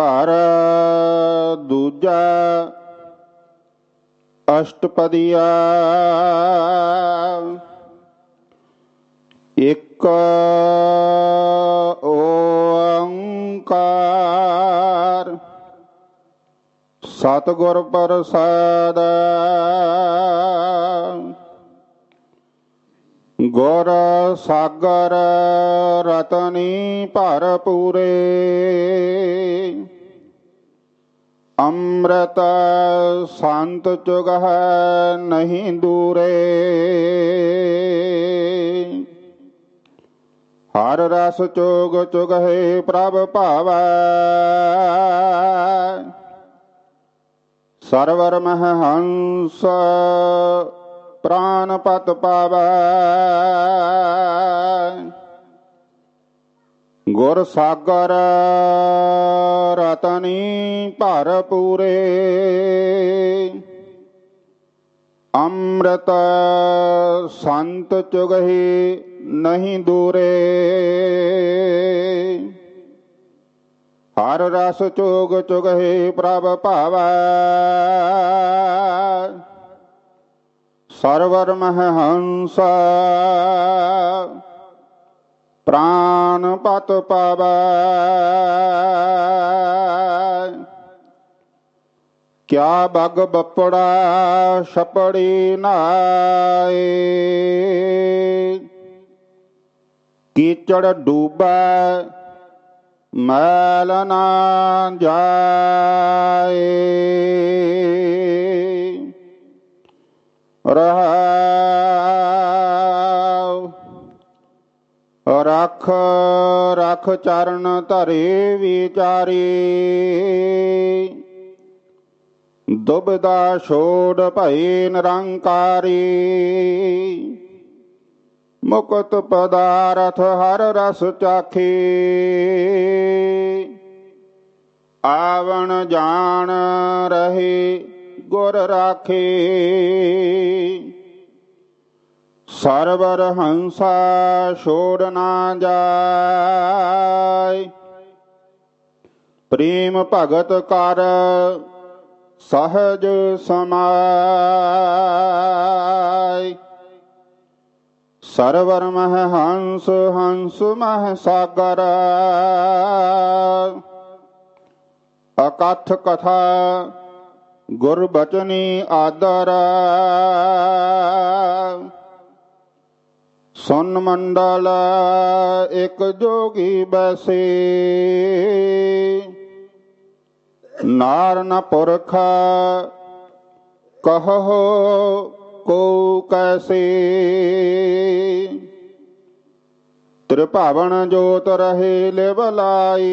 ਘਰ ਦੂਜਾ ਅਸ਼ਟਪਦੀਆ। ਇੱਕ ਓੰਕਾਰ। ਸਤਿਗੁਰ ਪ੍ਰਸਾਦ। ਗੁਰ ਸਾਗਰ ਰਤਨੀ ਭਰਪੂਰੇ। ਅੰਮ੍ਰਿਤ ਸੰਤ ਹੈ ਨਹੀਂ ਦੂਰੇ। ਹਰ ਰਸ ਚੋਗ ਚੁਗਹਿ ਪ੍ਰਭ ਭਾਵੈ। ਸਰਵਰ ਮਹ ਹੰਸ ਪ੍ਰਾਨ ਪਤ ਪਾਵੈ। ਗੁਰ ਸਾਗਰ ਰਤਨੀ ਭਰਪੂਰੇ ਅੰਮ੍ਰਿਤ ਸੰਤ ਚੁਗਹੀ ਨਹੀਂ ਦੂਰੇ। ਹਰ ਰਸ ਚੋਗ ਚੁਗਹੀ ਪ੍ਰਭ ਭਾਵੈ। ਸਰਵਰ ਮਹ ਹੰਸ ਪ੍ਰਾਨ ਪਤ ਪਾਵੈ। ਕਿਆ ਬਗ ਬੱਪੜਾ ਛਪੜੀ ਨਾਏ। ਕੀਚੜ ਡੂਬੈ, ਮੈਲ ਨਾ ਜਾਏ। ਰਹਾਉ ਰਖ ਰਖ ਚਰਨ ਧਰੇ ਵਿਚਾਰੀ। ਦੁਬਦਾ ਛੋੜ ਭਈ ਨਿਰੰਕਾਰੀ। ਮੁਕਤ ਪਦਾਰਥ ਹਰ ਰਸ ਚਾਖੀ। ਆਵਣ ਜਾਣ ਰਹੀ ਗੁਰ ਰਾਖੇ। ਸਰਵਰ ਹੰਸਾ ਛੋੜ ਨਾ ਜਾਏ। ਪ੍ਰੇਮ ਭਗਤ ਕਰ ਸਹਜ ਸਮਾਈ ਸਰਵਰ ਮਹ ਹੰਸ ਹੰਸ ਮਹ ਸਾਗਰ। ਅਕਥ ਕਥਾ ਗੁਰ ਬਚਨੀ ਆਦਰ। ਸੁਨ ਮੰਡਲ ਇਕ ਜੋਗੀ ਬੈਸੇ। ਨਾਰ ਨ ਪੁਰਖ ਕਹੋ ਕੋ ਕੈਸੇ। ਤ੍ਰਿਭਾਵਨ ਜੋਤ ਰਹੇ ਲਿਵਲਾਈ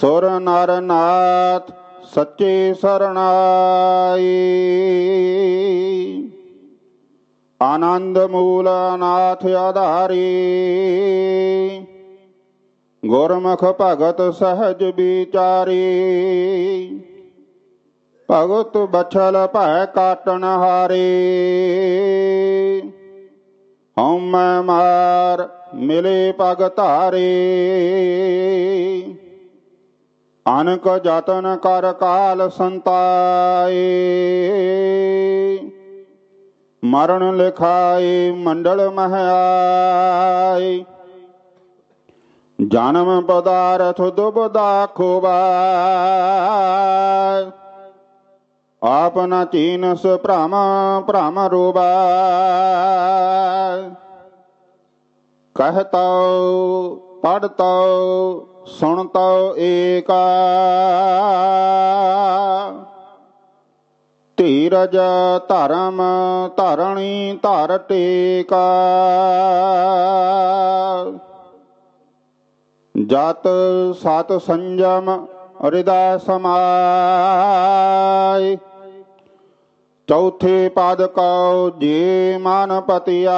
ਸੁਰ ਨਰ ਨਾਥ ਸੱਚੇ ਸਰਣਾਈ। ਆਨੰਦ ਮੂਲ ਨਾਥ ਆਧਾਰੀ। ਗੁਰਮੁਖ ਭਗਤ ਸਹਜ ਵਿਚਾਰੀ। ਭਗਤ ਬਛਲ ਭੈ ਕਾਟਣ ਹਾਰੇ। ਹਉਮੈ ਮਾਰ ਮਿਲੇ ਪਗ ਧਾਰੇ ਅਨਕ ਜਤਨ ਕਰ ਕਾਲ ਸੰਤਾਏ ਮਰਨ ਲਿਖਾਏ ਮੰਡਲ ਮਹਾਈ ਜਨਮ ਪਦਾਰਥ ਦੁਬਦਾ ਖੋਬਾ ਆਪਨਾ ਚੀਨਸ ਭ੍ਰਮ ਭ੍ਰਮ ਰੋਬਾ ਕਹਤਉ ਪੜਤਉ ਸੁਣਤਉ ਏਕਾ ਧੀਰਜ ਧਰਮ ਧਰਣੀ ਧਰ ਟੇਕਾ ਜਤ ਸਤ ਸੰਜਮ ਹਿਰਦੈ ਸਮਾਈ ਚੌਥੇ ਪਦ ਕਉ ਜੀ ਮਨ ਪਤਿਆਈ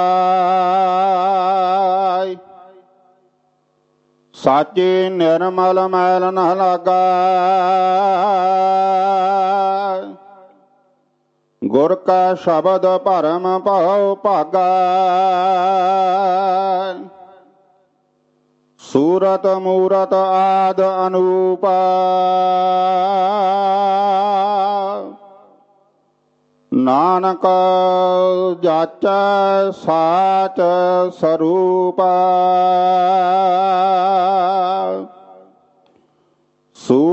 ਸਾਚੇ ਨਿਰਮਲ ਮੈਲ ਨ ਲਾਗਾ। ਗੁਰ ਕਾ ਸ਼ਬਦ ਭਰਮ ਭਉ ਭਾਗਾ। ਸੂਰਤ ਮੂਰਤ ਆਦ ਅਨੂਪ। ਨਾਨਕ ਜਾਚੈ ਸਾਚ ਸਰੂਪਾ।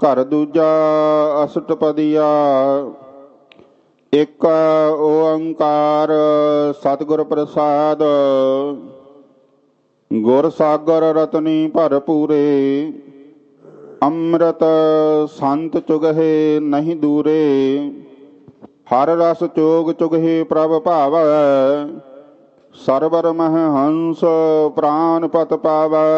ਘਰ ਦੂਜਾ ਅਸ਼ਟਪਦੀਆ, ਇੱਕ ਓੰਕਾਰ ਸਤਿਗੁਰ ਪ੍ਰਸਾਦ, ਗੁਰ ਸਾਗਰ ਰਤਨੀ ਭਰਪੂਰੇ, ਅੰਮ੍ਰਿਤ ਸੰਤ ਚੁਗਹੇ ਨਹੀਂ ਦੂਰੇ, ਹਰ ਰਸ ਚੋਗ ਚੁਗਹੇ ਪ੍ਰਭ ਭਾਵੈ, ਸਰਵਰ ਮਹ ਹੰਸ ਪ੍ਰਾਨ ਪਤ ਪਾਵੈ।